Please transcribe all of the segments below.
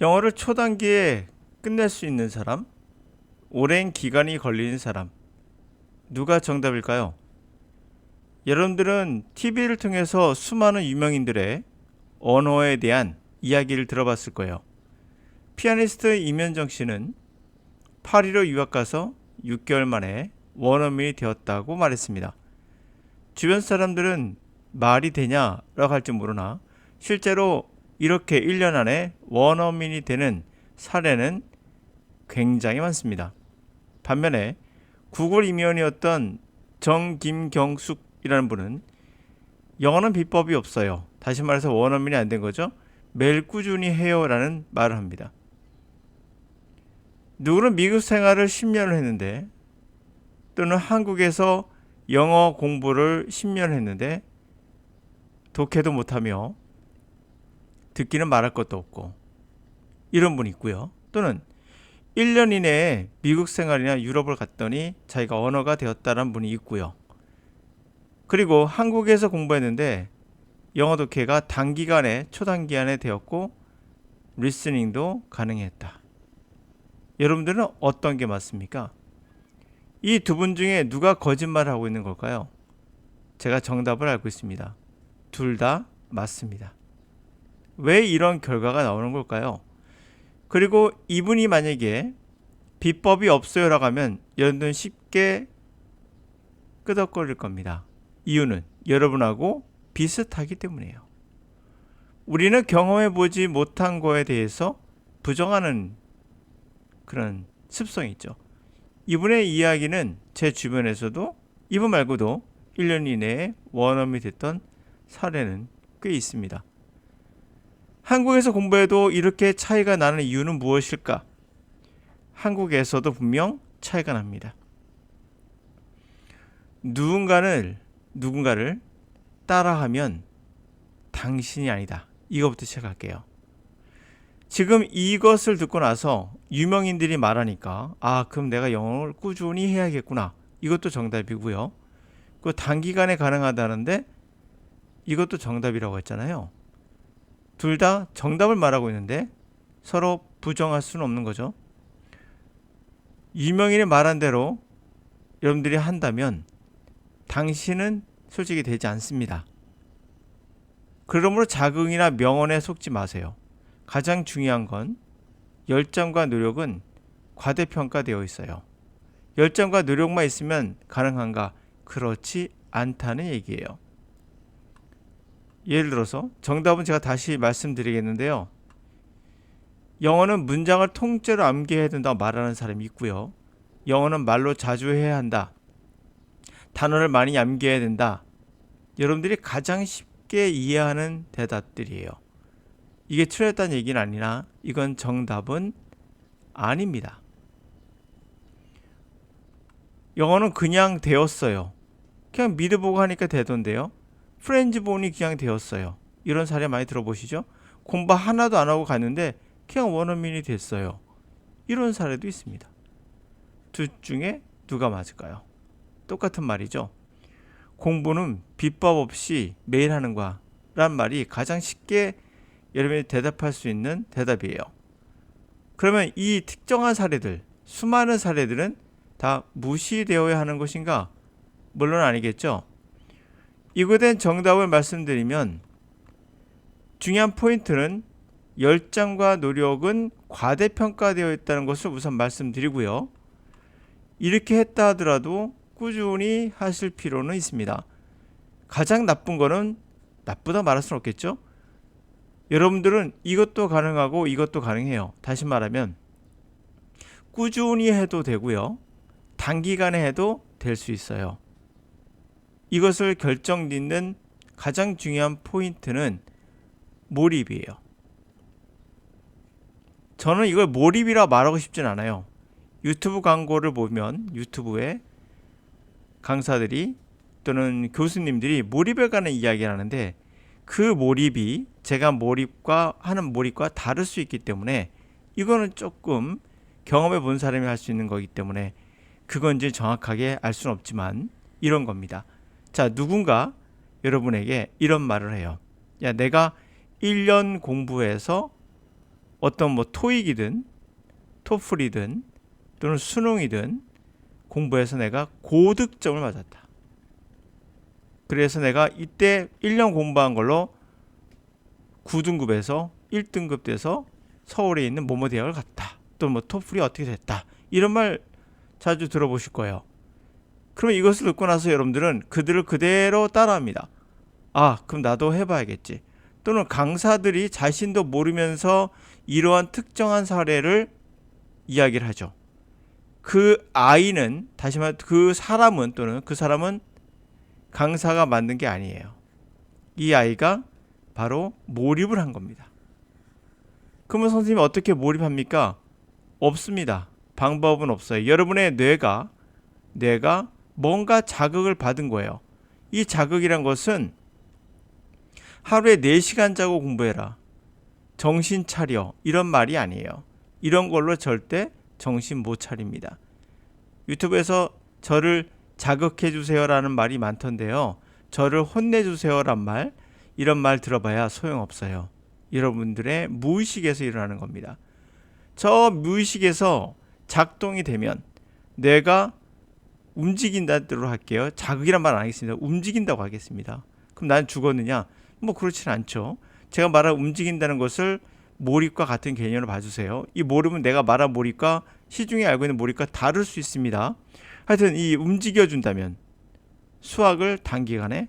영어를 초단기에 끝낼 수 있는 사람, 오랜 기간이 걸리는 사람, 누가 정답일까요? 여러분들은 TV를 통해서 수많은 유명인들의 언어에 대한 이야기를 들어봤을 거예요. 피아니스트 이면정 씨는 파리로 유학 가서 6개월 만에 원어민이 되었다고 말했습니다. 주변 사람들은 말이 되냐라고 할지 모르나 실제로 이렇게 1년 안에 원어민이 되는 사례는 굉장히 많습니다. 반면에 구글 임원이었던 정김경숙이라는 분은 영어는 비법이 없어요. 다시 말해서 원어민이 안 된 거죠. 매일 꾸준히 해요라는 말을 합니다. 누구는 미국 생활을 10년을 했는데 또는 한국에서 영어 공부를 10년 했는데 독해도 못하며 듣기는 말할 것도 없고 이런 분이 있고요. 또는 1년 이내에 미국 생활이나 유럽을 갔더니 자기가 언어가 되었다는 분이 있고요. 그리고 한국에서 공부했는데 영어 독해가 단기간에 초단기간에 되었고 리스닝도 가능했다. 여러분들은 어떤 게 맞습니까? 이 두 분 중에 누가 거짓말을 하고 있는 걸까요? 제가 정답을 알고 있습니다. 둘 다 맞습니다. 왜 이런 결과가 나오는 걸까요? 그리고 이분이 만약에 비법이 없어요라고 하면 여러분들은 쉽게 끄덕거릴 겁니다. 이유는 여러분하고 비슷하기 때문이에요. 우리는 경험해 보지 못한 거에 대해서 부정하는 그런 습성이 있죠. 이분의 이야기는 제 주변에서도 이분 말고도 1년 이내에 원어민이 됐던 사례는 꽤 있습니다. 한국에서 공부해도 이렇게 차이가 나는 이유는 무엇일까? 한국에서도 분명 차이가 납니다. 누군가를 누군가를 따라하면 당신이 아니다. 이거부터 시작할게요. 지금 이것을 듣고 나서 유명인들이 말하니까 아 그럼 내가 영어를 꾸준히 해야겠구나. 이것도 정답이고요. 그 단기간에 가능하다는데 이것도 정답이라고 했잖아요. 둘 다 정답을 말하고 있는데 서로 부정할 수는 없는 거죠. 유명인이 말한 대로 여러분들이 한다면 당신은 솔직히 되지 않습니다. 그러므로 자긍이나 명언에 속지 마세요. 가장 중요한 건 열정과 노력은 과대평가되어 있어요. 열정과 노력만 있으면 가능한가? 그렇지 않다는 얘기예요. 예를 들어서 정답은 제가 다시 말씀드리겠는데요. 영어는 문장을 통째로 암기해야 된다고 말하는 사람이 있고요. 영어는 말로 자주 해야 한다. 단어를 많이 암기해야 된다. 여러분들이 가장 쉽게 이해하는 대답들이에요. 이게 틀렸다는 얘기는 아니라 이건 정답은 아닙니다. 영어는 그냥 되었어요. 그냥 믿어보고 하니까 되던데요. 프렌즈 본이 그냥 되었어요. 이런 사례 많이 들어보시죠? 공부 하나도 안 하고 갔는데 그냥 원어민이 됐어요. 이런 사례도 있습니다. 둘 중에 누가 맞을까요? 똑같은 말이죠. 공부는 비법 없이 매일 하는 거야. 란 말이 가장 쉽게 여러분이 대답할 수 있는 대답이에요. 그러면 이 특정한 사례들, 수많은 사례들은 다 무시되어야 하는 것인가? 물론 아니겠죠. 이거에 대한 정답을 말씀드리면 중요한 포인트는 열정과 노력은 과대평가되어 있다는 것을 우선 말씀드리고요. 이렇게 했다 하더라도 꾸준히 하실 필요는 있습니다. 가장 나쁜 거는 나쁘다 말할 수는 없겠죠. 여러분들은 이것도 가능하고 이것도 가능해요. 다시 말하면 꾸준히 해도 되고요. 단기간에 해도 될 수 있어요. 이것을 결정 짓는 가장 중요한 포인트는 몰입이에요. 저는 이걸 몰입이라 말하고 싶진 않아요. 유튜브 광고를 보면 유튜브에 강사들이 또는 교수님들이 몰입에 관한 이야기를 하는데 그 몰입이 제가 몰입과 하는 몰입과 다를 수 있기 때문에 이거는 조금 경험해 본 사람이 할 수 있는 거기 때문에 그건지 정확하게 알 수는 없지만 이런 겁니다. 자, 누군가 여러분에게 이런 말을 해요. 야, 내가 1년 공부해서 어떤 뭐 토익이든 토플이든 또는 수능이든 공부해서 내가 고득점을 맞았다. 그래서 내가 이때 1년 공부한 걸로 9등급에서 1등급 돼서 서울에 있는 모모 대학을 갔다. 또 뭐 토플이 어떻게 됐다. 이런 말 자주 들어보실 거예요. 그러면 이것을 듣고 나서 여러분들은 그들을 그대로 따라합니다. 아, 그럼 나도 해봐야겠지. 또는 강사들이 자신도 모르면서 이러한 특정한 사례를 이야기를 하죠. 그 아이는 다시 말해 그 사람은 또는 그 사람은 강사가 만든 게 아니에요. 이 아이가 바로 몰입을 한 겁니다. 그러면 선생님이 어떻게 몰입합니까? 없습니다. 방법은 없어요. 여러분의 뇌가 뇌가 뭔가 자극을 받은 거예요. 이 자극이란 것은 하루에 4시간 자고 공부해라. 정신 차려. 이런 말이 아니에요. 이런 걸로 절대 정신 못 차립니다. 유튜브에서 저를 자극해 주세요라는 말이 많던데요. 저를 혼내 주세요란 말, 이런 말 들어봐야 소용없어요. 여러분들의 무의식에서 일어나는 겁니다. 저 무의식에서 작동이 되면 뇌가 움직인다로 할게요. 자극이란 말 안 하겠습니다. 움직인다고 하겠습니다. 그럼 난 죽었느냐? 뭐 그렇지는 않죠. 제가 말한 움직인다는 것을 몰입과 같은 개념으로 봐주세요. 이 몰입은 내가 말한 몰입과 시중에 알고 있는 몰입과 다를 수 있습니다. 하여튼 이 움직여준다면 수학을 단기간에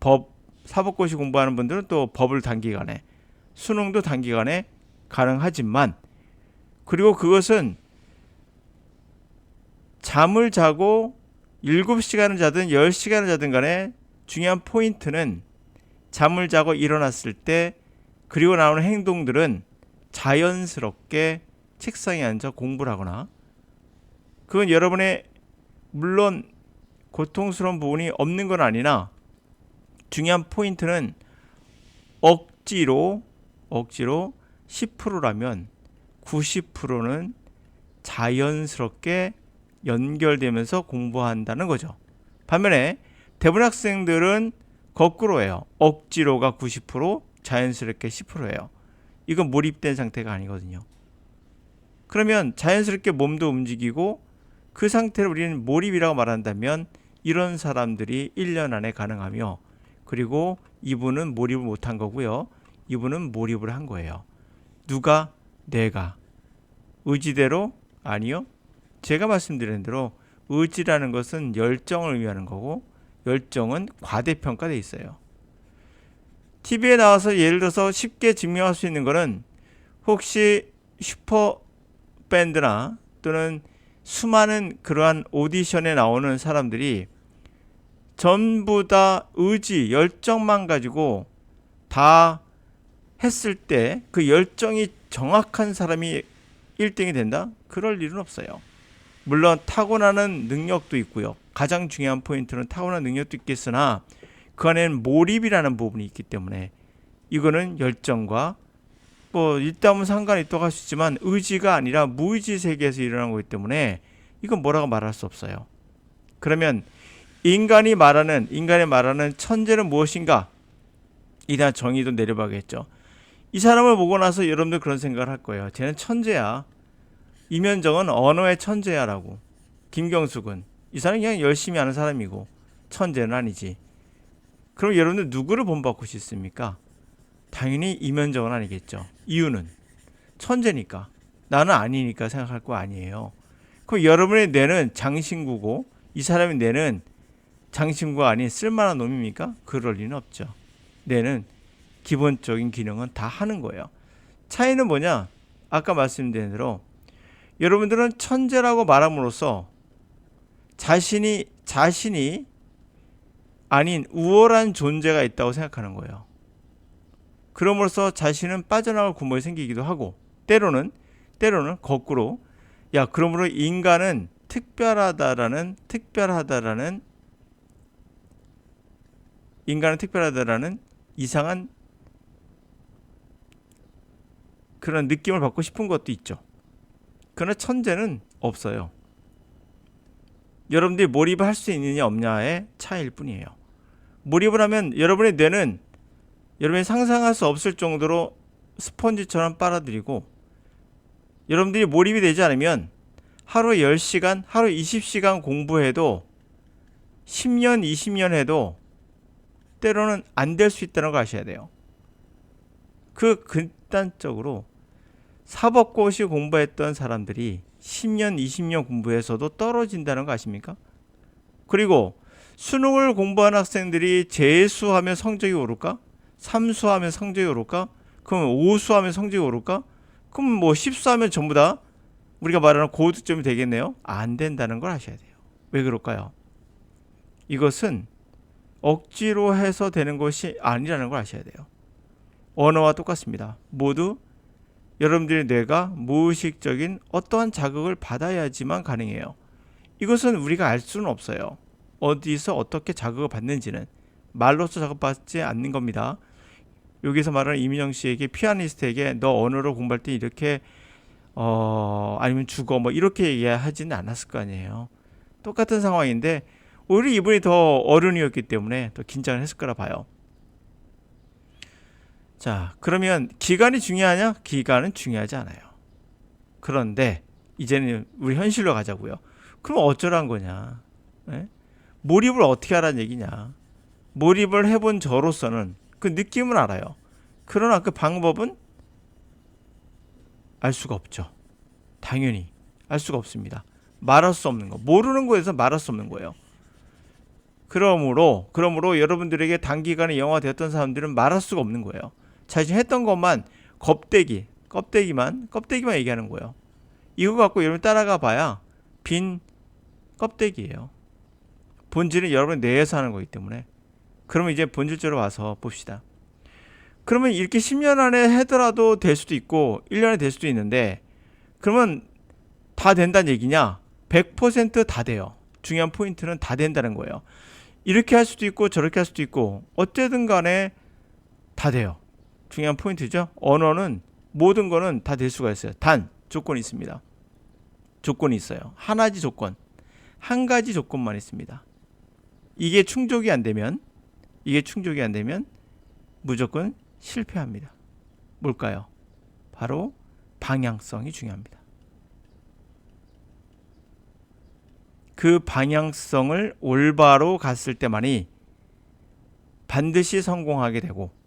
법 사법고시 공부하는 분들은 또 법을 단기간에 수능도 단기간에 가능하지만 그리고 그것은 잠을 자고 7시간을 자든 10시간을 자든 간에 중요한 포인트는 잠을 자고 일어났을 때 그리고 나오는 행동들은 자연스럽게 책상에 앉아 공부를 하거나 그건 여러분의 물론 고통스러운 부분이 없는 건 아니나 중요한 포인트는 억지로 억지로 10%라면 90%는 자연스럽게 연결되면서 공부한다는 거죠. 반면에 대부분 학생들은 거꾸로예요. 억지로가 90%, 자연스럽게 10%예요. 이건 몰입된 상태가 아니거든요. 그러면 자연스럽게 몸도 움직이고 그 상태를 우리는 몰입이라고 말한다면 이런 사람들이 1년 안에 가능하며 그리고 이분은 몰입을 못한 거고요. 이분은 몰입을 한 거예요. 누가? 내가. 의지대로? 아니요. 제가 말씀드린 대로 의지라는 것은 열정을 의미하는 거고 열정은 과대평가돼 있어요. TV에 나와서 예를 들어서 쉽게 증명할 수 있는 거는 혹시 슈퍼 밴드나 또는 수많은 그러한 오디션에 나오는 사람들이 전부 다 의지, 열정만 가지고 다 했을 때 그 열정이 정확한 사람이 1등이 된다? 그럴 일은 없어요. 물론 타고나는 능력도 있고요. 가장 중요한 포인트는 타고난 능력도 있겠으나 그 안에는 몰입이라는 부분이 있기 때문에 이거는 열정과 뭐 있다면 상관이 있다고 할 수 있지만 의지가 아니라 무의지 세계에서 일어나는 거기 때문에 이건 뭐라고 말할 수 없어요. 그러면 인간이 말하는 인간이 말하는 천재는 무엇인가? 이다 정의도 내려봐야겠죠. 이 사람을 보고 나서 여러분들 그런 생각을 할 거예요. 쟤는 천재야. 이면정은 언어의 천재야라고. 김경숙은 이 사람이 그냥 열심히 하는 사람이고 천재는 아니지. 그럼 여러분들 누구를 본받고 싶습니까? 당연히 이면정은 아니겠죠. 이유는 천재니까 나는 아니니까 생각할 거 아니에요. 그럼 여러분의 뇌는 장신구고 이 사람의 뇌는 장신구가 아닌 쓸만한 놈입니까? 그럴 리는 없죠. 뇌는 기본적인 기능은 다 하는 거예요. 차이는 뭐냐? 아까 말씀드린 대로 여러분들은 천재라고 말함으로써 자신이 자신이 아닌 우월한 존재가 있다고 생각하는 거예요. 그럼으로써 자신은 빠져나갈 구멍이 생기기도 하고 때로는 때로는 거꾸로 야 그러므로 인간은 특별하다라는 특별하다라는 인간은 특별하다라는 이상한 그런 느낌을 받고 싶은 것도 있죠. 그러나 천재는 없어요. 여러분들이 몰입을 할 수 있느냐 없냐의 차이일 뿐이에요. 몰입을 하면 여러분의 뇌는 여러분이 상상할 수 없을 정도로 스펀지처럼 빨아들이고 여러분들이 몰입이 되지 않으면 하루에 10시간, 하루 20시간 공부해도 10년, 20년 해도 때로는 안 될 수 있다는 걸 아셔야 돼요. 그 극단적으로 사법고시 공부했던 사람들이 10년, 20년 공부해서도 떨어진다는 거 아십니까? 그리고 수능을 공부한 학생들이 재수하면 성적이 오를까? 삼수하면 성적이 오를까? 그럼 오수하면 성적이 오를까? 그럼 뭐 10수하면 전부 다 우리가 말하는 고득점이 되겠네요? 안 된다는 걸 아셔야 돼요. 왜 그럴까요? 이것은 억지로 해서 되는 것이 아니라는 걸 아셔야 돼요. 언어와 똑같습니다. 모두 여러분들의 뇌가 무의식적인 어떠한 자극을 받아야지만 가능해요. 이것은 우리가 알 수는 없어요. 어디서 어떻게 자극을 받는지는 말로서 자극받지 않는 겁니다. 여기서 말하는 이민영 씨에게 피아니스트에게 너 언어를 공부할 때 이렇게 어 아니면 죽어 뭐 이렇게 얘기하지는 않았을 거 아니에요. 똑같은 상황인데 오히려 이분이 더 어른이었기 때문에 더 긴장을 했을 거라 봐요. 자, 그러면 기간이 중요하냐? 기간은 중요하지 않아요. 그런데 이제는 우리 현실로 가자고요. 그럼 어쩌란 거냐? 예? 몰입을 어떻게 하라는 얘기냐? 몰입을 해본 저로서는 그 느낌은 알아요. 그러나 그 방법은 알 수가 없죠. 당연히 알 수가 없습니다. 말할 수 없는 거. 모르는 거에서 말할 수 없는 거예요. 그러므로 그러므로 여러분들에게 단기간에 영화 되었던 사람들은 말할 수가 없는 거예요. 자신 했던 것만 겁대기, 껍데기만 껍데기만 얘기하는 거예요. 이거 갖고 여러분 따라가 봐야 빈 껍데기예요. 본질은 여러분 내에서 하는 거기 때문에. 그러면 이제 본질적으로 와서 봅시다. 그러면 이렇게 10년 안에 하더라도 될 수도 있고 1년에 될 수도 있는데 그러면 다 된다는 얘기냐? 100%다 돼요. 중요한 포인트는 다 된다는 거예요. 이렇게 할 수도 있고 저렇게 할 수도 있고 어쨌든 간에 다 돼요. 중요한 포인트죠. 언어는 모든 거는 다 될 수가 있어요. 단 조건이 있습니다. 조건이 있어요. 하나지 조건. 한 가지 조건만 있습니다. 이게 충족이 안 되면 이게 충족이 안 되면 무조건 실패합니다. 뭘까요? 바로 방향성이 중요합니다. 그 방향성을 올바로 갔을 때만이 반드시 성공하게 되고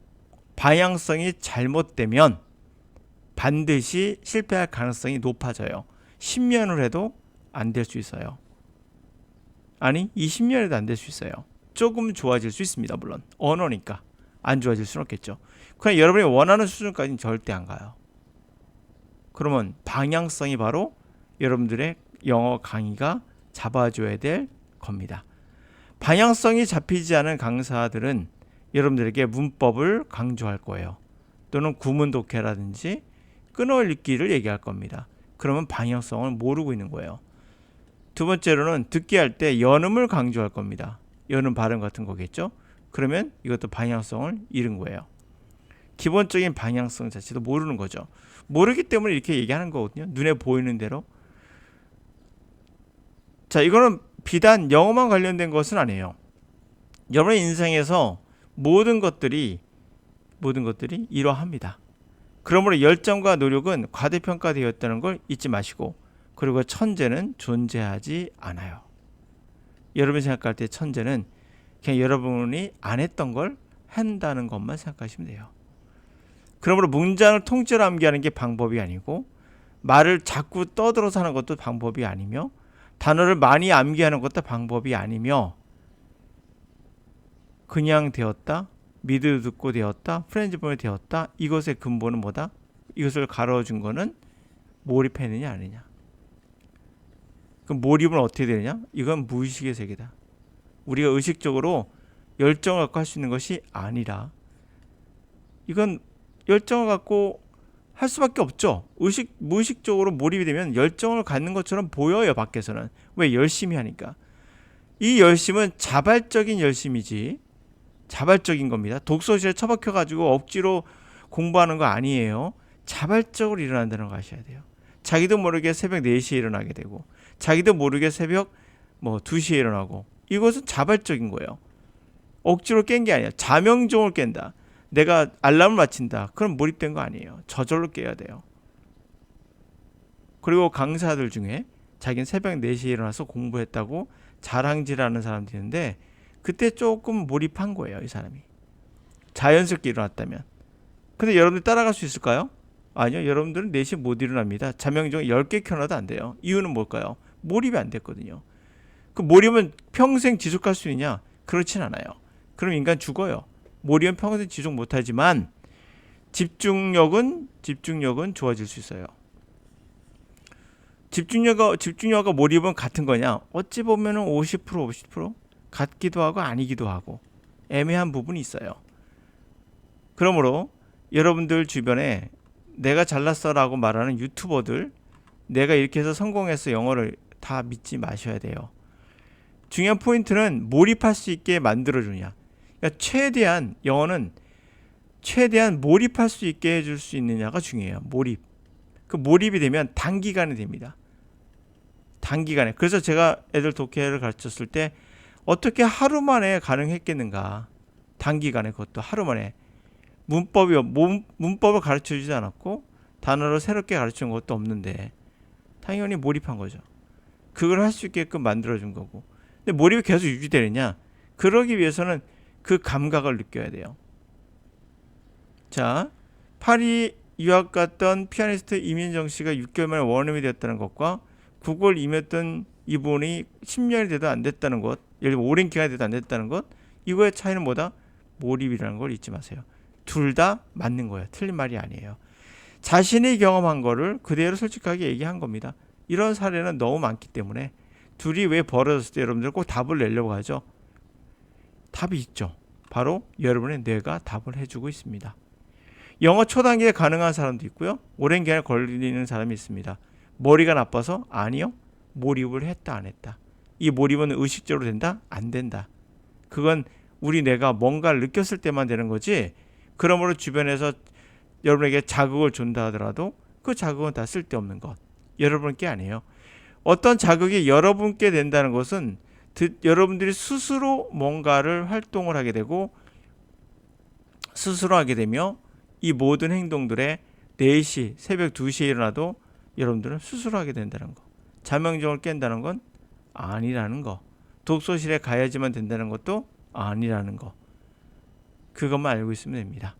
방향성이 잘못되면 반드시 실패할 가능성이 높아져요. 10년을 해도 안 될 수 있어요. 아니, 20년에도 안 될 수 있어요. 조금 좋아질 수 있습니다. 물론 언어니까 안 좋아질 수는 없겠죠. 그냥 여러분이 원하는 수준까지는 절대 안 가요. 그러면 방향성이 바로 여러분들의 영어 강의가 잡아줘야 될 겁니다. 방향성이 잡히지 않은 강사들은 여러분들에게 문법을 강조할 거예요. 또는 구문 독해라든지 끊어읽기를 얘기할 겁니다. 그러면 방향성을 모르고 있는 거예요. 두 번째로는 듣기 할 때 연음을 강조할 겁니다. 연음 발음 같은 거겠죠? 그러면 이것도 방향성을 잃은 거예요. 기본적인 방향성 자체도 모르는 거죠. 모르기 때문에 이렇게 얘기하는 거거든요. 눈에 보이는 대로. 자, 이거는 비단 영어만 관련된 것은 아니에요. 여러분의 인생에서 모든 것들이 모든 것들이 이러합니다. 그러므로 열정과 노력은 과대평가되었다는 걸 잊지 마시고 그리고 천재는 존재하지 않아요. 여러분이 생각할 때 천재는 그냥 여러분이 안 했던 걸 한다는 것만 생각하시면 돼요. 그러므로 문장을 통째로 암기하는 게 방법이 아니고 말을 자꾸 떠들어서 하는 것도 방법이 아니며 단어를 많이 암기하는 것도 방법이 아니며 그냥 되었다, 미드 듣고 되었다, 프렌즈본이 되었다. 이것의 근본은 뭐다? 이것을 가르쳐준 거는 몰입했느냐 아니냐. 그 몰입은 어떻게 되느냐? 이건 무의식의 세계다. 우리가 의식적으로 열정을 갖고 할 수 있는 것이 아니라 이건 열정을 갖고 할 수밖에 없죠. 의식 무의식적으로 몰입이 되면 열정을 갖는 것처럼 보여요 밖에서는 왜 열심히 하니까 이 열심은 자발적인 열심이지 자발적인 겁니다. 독서실에 처박혀 가지고 억지로 공부하는 거 아니에요. 자발적으로 일어난다는 거 아셔야 돼요. 자기도 모르게 새벽 4시에 일어나게 되고 자기도 모르게 새벽 뭐 2시에 일어나고 이것은 자발적인 거예요. 억지로 깬 게 아니야. 자명종을 깬다. 내가 알람을 맞춘다. 그럼 몰입된 거 아니에요. 저절로 깨야 돼요. 그리고 강사들 중에 자기는 새벽 4시에 일어나서 공부했다고 자랑질하는 사람들이 있는데 그때 조금 몰입한 거예요, 이 사람이. 자연스럽게 일어났다면. 근데 여러분들 따라갈 수 있을까요? 아니요. 여러분들은 4시에 못 일어납니다. 자명종 10개 켜놔도 안 돼요. 이유는 뭘까요? 몰입이 안 됐거든요. 그 몰입은 평생 지속할 수 있냐? 그렇진 않아요. 그럼 인간 죽어요. 몰입은 평생 지속 못하지만 집중력은 집중력은 좋아질 수 있어요. 집중력과 집중력과 몰입은 같은 거냐? 어찌 보면은 50% 50% 같기도 하고 아니기도 하고 애매한 부분이 있어요. 그러므로 여러분들 주변에 내가 잘났어라고 말하는 유튜버들 내가 이렇게 해서 성공해서 영어를 다 믿지 마셔야 돼요. 중요한 포인트는 몰입할 수 있게 만들어 주냐. 그러니까 최대한 영어는 최대한 몰입할 수 있게 해줄 수 있느냐가 중요해요. 몰입. 그 몰입이 되면 단기간에 됩니다. 단기간에. 그래서 제가 애들 독해를 가르쳤을 때 어떻게 하루 만에 가능했겠는가. 단기간에 그것도 하루 만에. 문법이 문, 문법을 가르쳐 주지 않았고 단어를 새롭게 가르쳐 준 것도 없는데 당연히 몰입한 거죠. 그걸 할 수 있게끔 만들어 준 거고. 근데 몰입이 계속 유지되느냐? 그러기 위해서는 그 감각을 느껴야 돼요. 자, 파리 유학 갔던 피아니스트 이민정 씨가 6개월 만에 원어민이 되었다는 것과 국어를 임했던 이분이 10년이 돼도 안 됐다는 것, 예를 들면 오랜 기간이 돼도 안 됐다는 것, 이거의 차이는 뭐다? 몰입이라는 걸 잊지 마세요. 둘 다 맞는 거예요. 틀린 말이 아니에요. 자신이 경험한 거를 그대로 솔직하게 얘기한 겁니다. 이런 사례는 너무 많기 때문에 둘이 왜 벌어졌을 때 여러분들 꼭 답을 내려고 하죠. 답이 있죠. 바로 여러분의 뇌가 답을 해주고 있습니다. 영어 초단기에 가능한 사람도 있고요. 오랜 기간 걸리는 사람이 있습니다. 머리가 나빠서 아니요. 몰입을 했다 안 했다. 이 몰입은 의식적으로 된다? 안 된다. 그건 우리 뇌가 뭔가를 느꼈을 때만 되는 거지. 그러므로 주변에서 여러분에게 자극을 준다 하더라도 그 자극은 다 쓸데없는 것. 여러분께 아니에요. 어떤 자극이 여러분께 된다는 것은 드, 여러분들이 스스로 뭔가를 활동을 하게 되고 스스로 하게 되며 이 모든 행동들에 4시, 새벽 2시에 일어나도 여러분들은 스스로 하게 된다는 거. 자명종을 깬다는 건 아니라는 거. 독서실에 가야지만 된다는 것도 아니라는 거. 그것만 알고 있으면 됩니다.